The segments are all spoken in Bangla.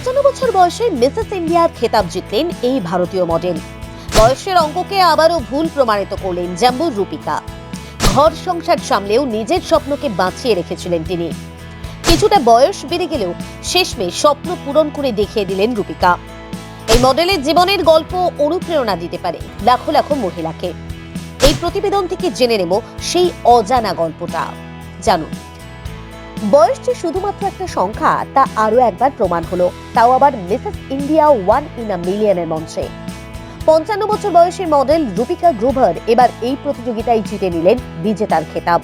পঞ্চান্ন বছর বয়সে মিসেস ইন্ডিয়ার খেতাব জিতলেন এই ভারতীয় মডেল বয়সের অঙ্ককে আবারও ভুল প্রমাণিত করলেন জাম্বুর রূপিকা। ঘর সংসার সামলেও নিজের স্বপ্নকে বাঁচিয়ে রেখেছিলেন তিনি। কিছুটা বয়স বেড়ে গেলেও শেষমেশ স্বপ্ন পূরণ করে দেখিয়ে দিলেন রূপিকা। এই মডেলের জীবনের গল্প অনুপ্রেরণা দিতে পারে লাখো লাখো মহিলাকে। এই প্রতিবেদন থেকে জেনে নেব সেই অজানা গল্পটা। জানুন। বয়স যে শুধুমাত্র একটা সংখ্যা, তা আরও একবার প্রমাণ হলো। তাও আবার Mrs India one in a মিলিয়নের মঞ্চে। পঞ্চান্ন বছর বয়সী মডেল রূপিকা গ্রোভার এবার এই প্রতিযোগিতায় জিতে নিলেন বিজেতার খেতাব।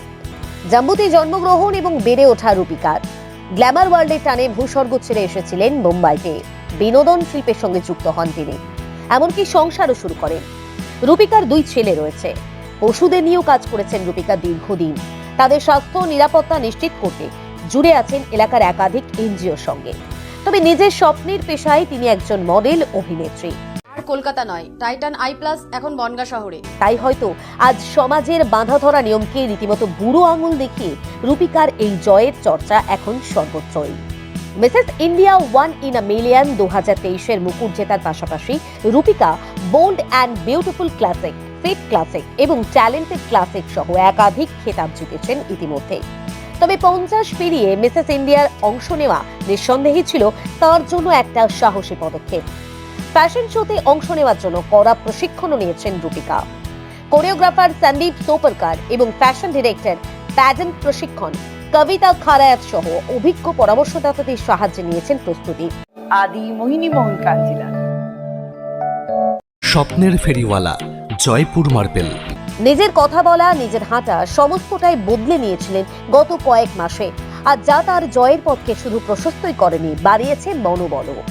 জাম্বুতে জন্মগ্রহণ এবং বেড়ে ওঠা রূপিকার গ্ল্যামার ওয়ার্ল্ডের টানে ভূস্বর্গ ছেড়ে এসেছিলেন মুম্বাইতে। বিনোদন শিল্পের সঙ্গে যুক্ত হন তিনি। এমনকি সংসারও শুরু করেন। রূপিকার দুই ছেলে রয়েছে। পশুদের নিয়েও কাজ করেছেন রূপিকা দীর্ঘদিন। তাদের স্বাস্থ্য নিরাপত্তা নিশ্চিত করতে জুড়ে আছেন এলাকার একাধিক এনজিওর সঙ্গে। তবে নিজের স্বপ্নের পেশায় তিনি একজন মডেল অভিনেত্রী। আর কলকাতা নয় টাইটান আই প্লাস এখন বনগা শহরে। তাই হয়তো আজ সমাজের বাঁধা ধরা নিয়মকে রীতিমতো বুড়ো আঙুল দেখিয়ে রূপিকার এই জয়ের চর্চা এখন সর্বত্রই। Mrs India one in a million দু হাজার তেইশের মুকুট জেতার পাশাপাশি Rupika bold and beautiful classic fit classic এবং ট্যালেন্টেড ক্লাসিক সহ একাধিক খেতাব জিতেছেন ইতিমধ্যে তবে পঞ্চাশ পেরিয়ে মিসেস ইন্ডিয়ার অংশ নেওয়া নিঃসন্দেহে ছিল তার জন্য একটা সাহসী পদক্ষেপ। ফ্যাশন শোতে অংশ নেওয়ার জন্য কড়া প্রশিক্ষণও নিয়েছেন রূপিকা। কোরিওগ্রাফার সন্দীপ সোপরকার এবং ফ্যাশন ডিরেক্টর প্যাজেন্ট প্রশিক্ষণ কবিতা খারায়াত সহ অভিজ্ঞ পরামর্শদাতাদের সাহায্যে নিয়েছেন প্রস্তুতি। আদি মোহিনী মোহন কাঞ্জিলা স্বপ্নের ফেরিওয়ালা জয়পুর মার্বেল। নিজের কথা বলা, নিজের হাঁটা সমস্তটাই বদলে নিয়েছিলেন গত কয়েক মাসে। আর যা তার জয়ের পথকে শুধু প্রশস্তই করেনি, বাড়িয়েছে মনোবলও।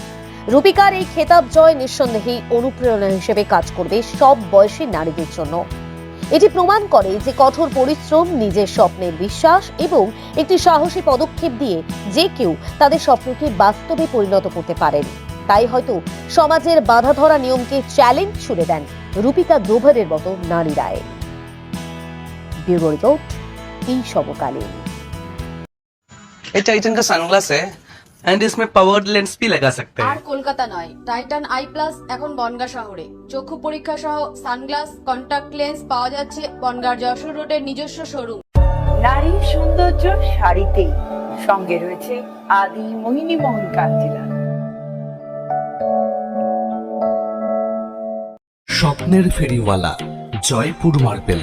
রূপিকার এই খেতাব জয় নিঃসন্দেহেই অনুপ্রেরণা হিসেবে কাজ করবে সব বয়সী নারীদের জন্য। এটি প্রমাণ করে যে কঠোর পরিশ্রম, নিজের স্বপ্নের বিশ্বাস এবং একটি সাহসী পদক্ষেপ দিয়ে যে কেউ তাদের স্বপ্নকে বাস্তবে পরিণত করতে পারেন। তাই হয়তো সমাজের বাধা ধরা নিয়মকে চ্যালেঞ্জ ছুড়ে দেন রূপিকা গ্রোভারের মতো নারীরায় ব্যুরো রিপোর্ট এই সমকালীন ये टाइटन का सनग्लास है एंड इसमें पावर्ड लेंस भी लगा सकते আর हैं কলকাতা নয় টাইটান আই প্লাস এখন বনগা শহরে চক্ষু পরীক্ষা সহ সানগ্লাস কন্টাক্ট লেন্স পাওয়া যাচ্ছে বনগার যশোর রোডের নিজস্ব শোরুম নারীর সৌন্দর্য শাড়িতেই সঙ্গে রয়েছে আদি মোহিনী মোহন কাঞ্জিলা স্বপ্নের ফেরিওয়ালা জয়পুর মার্বেল